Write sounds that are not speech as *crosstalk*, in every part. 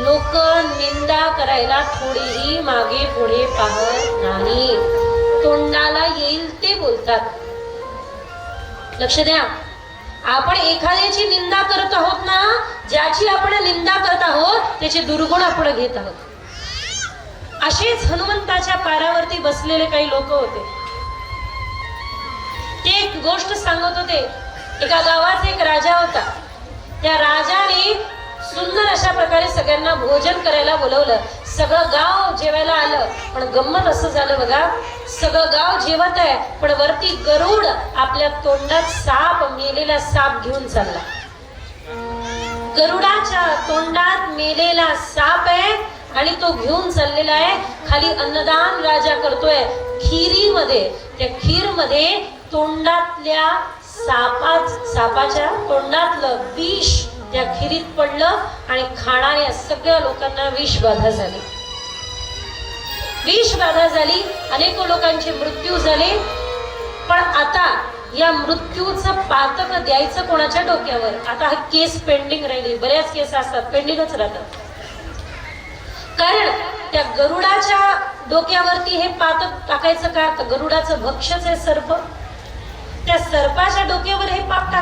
लोक निंदा करायला थोडीही मागे पुढे पाहत नाही. तोंडाला येईल ते बोलतात. लक्ष द्या. आपण एखाद्याची निंदा करत आहोत ना ज्याची आपण निंदा करत आहोत त्याचे दुर्गुण आपण घेत आहोत. असेच हनुमंताच्या पारावरती बसलेले काही लोक होते. ते एक गोष्ट सांगत होते. एका गावात एक राजा होता. त्या राजाने सुंदर अशा प्रकारे सगळ्यांना भोजन करायला बोलवलं. सगळं गाव जेवायला आलं पण गंमत असं झालं बघा. सगळं गाव जेवत आहे पण वरती गरुड आपल्या तोंडात साप मेलेला साप घेऊन चालला. गरुडाच्या तोंडात मेलेला साप आहे आणि तो घेऊन चाललेला आहे. खाली अन्नदान राजा करतोय खिरीमध्ये. त्या खीरमध्ये तोंडातल्या सापाच सापाच्या तोंडातलं विष त्या खिरीत पडलं आणि खाणाऱ्या सगळ्या लोकांना विष बाधा झाली. विष बाधा झाली अनेक लोकांचे मृत्यू झाले. पण आता या मृत्यूचं पातक द्यायचं कोणाच्या डोक्यावर? आता हा केस पेंडिंग राहिली. बऱ्याच केस असतात पेंडिंगच राहतात. कारण त्या गरुडाच्या डोक्यावरती हे पातक टाकायचं का? तर गरुडाचं भक्षच आहे सर्प. त्या सर्पाच्या डोक्यावर हे पाप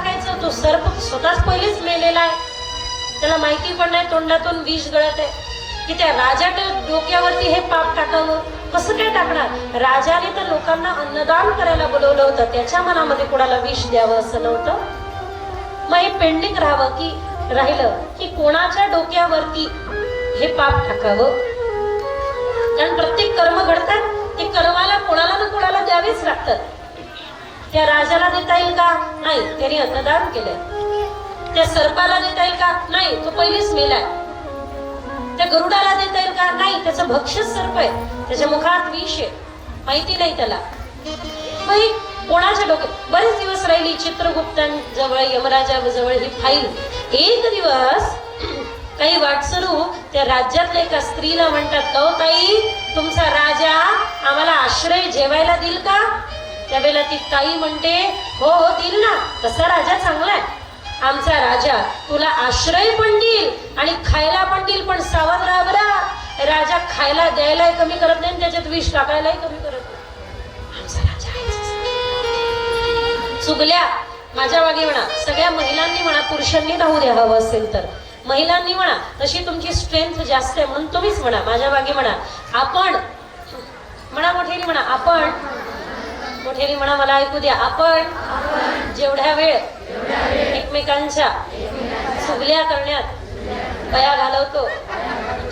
त्याला माहिती पण नाही तोंडातून विष गळत आहे. की त्या राजाच्या डोक्यावरती हे पाप टाकावं? कसं काय टाकणार? राजाने तर लोकांना अन्नदान करायला बोलवलं होतं. त्याच्या मनामध्ये कोणाला विष द्यावं असं नव्हतं? मग हे पेंडिंग राहावं की राहिलं की कोणाच्या डोक्यावरती हे पाप टाकावं? कारण प्रत्येक कर्म घडतात. ते कर्माला कोणाला ना कोणाला द्यावेच लागतात. त्या राजाला देता येईल का? नाही त्याने अन्नदान केलंय. त्या सर्पाला देता येईल का? नाही तो पहिलेच मेलाय त्या गरुडाला देता येईल का? नाही त्याचं भक्षच सर्प आहे. त्याच्या मुखात विष आहे. माहिती नाही त्याला. ही कोणाच्या डोक्यात? बरेच दिवस राहिली चित्रगुप्तांजवळ यमराजा जवळ ही फाईल. एक दिवस *clears throat* काही वाटसरू त्या राज्यातल्या एका स्त्रीला म्हणतात "अहो ताई तुमचा राजा आम्हाला आश्रय जेवायला देईल का? त्यावेळेला ती ताई म्हणते हो हो देईल ना. तसा राजा चांगला आहे. आमचा राजा तुला आश्रय पण देईल आणि खायला पण देईल पण सावध राबरा बरा. राजा खायला द्यायलाही कमी करत नाही त्याच्यात विष टाकायलाही कमी करत नाही. आमचा राजा चुगल्या माझ्या मागे म्हणा. सगळ्या महिलांनी म्हणा पुरुषांनी राहू द्या हवं असेल तर. महिलांनी म्हणा तशी तुमची स्ट्रेंथ जास्त आहे म्हणून तुम्हीच म्हणा. माझ्या मागे म्हणा. आपण म्हणा मोठेरी म्हणा आपण मोठेरी म्हणा मला ऐकू द्या. आपण जेवढ्या वेळ एकमेकांच्या चुगल्या करण्यात पया घालवतो.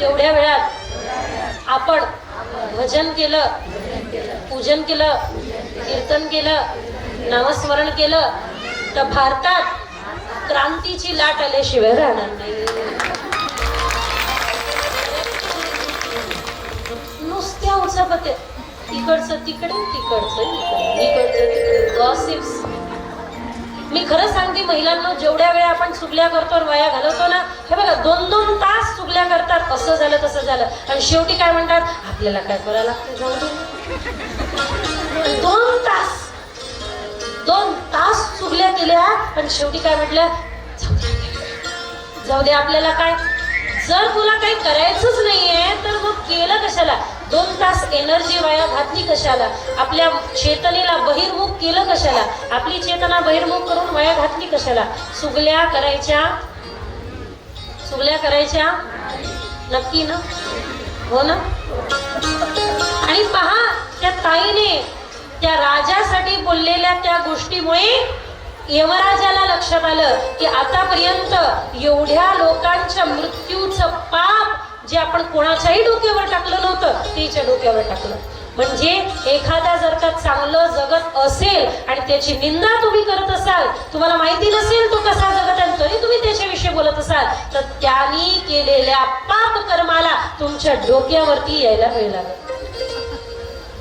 तेवढ्या वेळात आपण भजन केलं पूजन केलं कीर्तन केलं नामस्मरण केलं तर भारतात क्रांतीची लाट आल्याशिवाय राहणार नाही. नुसत्या उचापत्या तिकडचं तिकडे तिकडचं इकडे इकडचं तिकडे गॉसिप्स मी खरं सांगते महिलांना जेवढ्या वेळा आपण चुगल्या करतो आणि वाया घालवतो ना हे बघा दोन दोन तास चुगल्या करतात. असं झालं तसं झालं. आणि शेवटी काय म्हणतात? आपल्याला काय करायला लागतं? जाऊ दे. दोन तास दोन तास चुगल्या केल्या पण शेवटी काय म्हटलं? जाऊ दे आपल्याला काय? जर तुला काही करायचंच नाहीये तर मग केलं कशाला? दोन तास एनर्जी वाया घातली कशाला? आपल्या चेतनेला बहिर्मुख केलं कशाला? आपली चेतना बहिर्मुख करून वाया घातली कशाला? सुगल्या करायच्या सुगल्या करायच्या? नक्की ना? हो ना? आणि पहा त्या ताईने त्या राजासाठी बोललेल्या त्या गोष्टीमुळे यमराजाला लक्षात आलं की आतापर्यंत एवढ्या लोकांच्या मृत्यूचं पाप जे आपण कोणाच्याही डोक्यावर टाकलं नव्हतं तिच्या डोक्यावर टाकलं. म्हणजे एखादा जर का चांगलं जगत असेल आणि त्याची निंदा तुम्ही करत असाल तुम्हाला माहिती नसेल तो कसा जगत आहे तरी तुम्ही त्याच्याविषयी बोलत असाल तर त्यांनी केलेल्या पाप कर्माला तुमच्या डोक्यावरती यायला वेळ लागत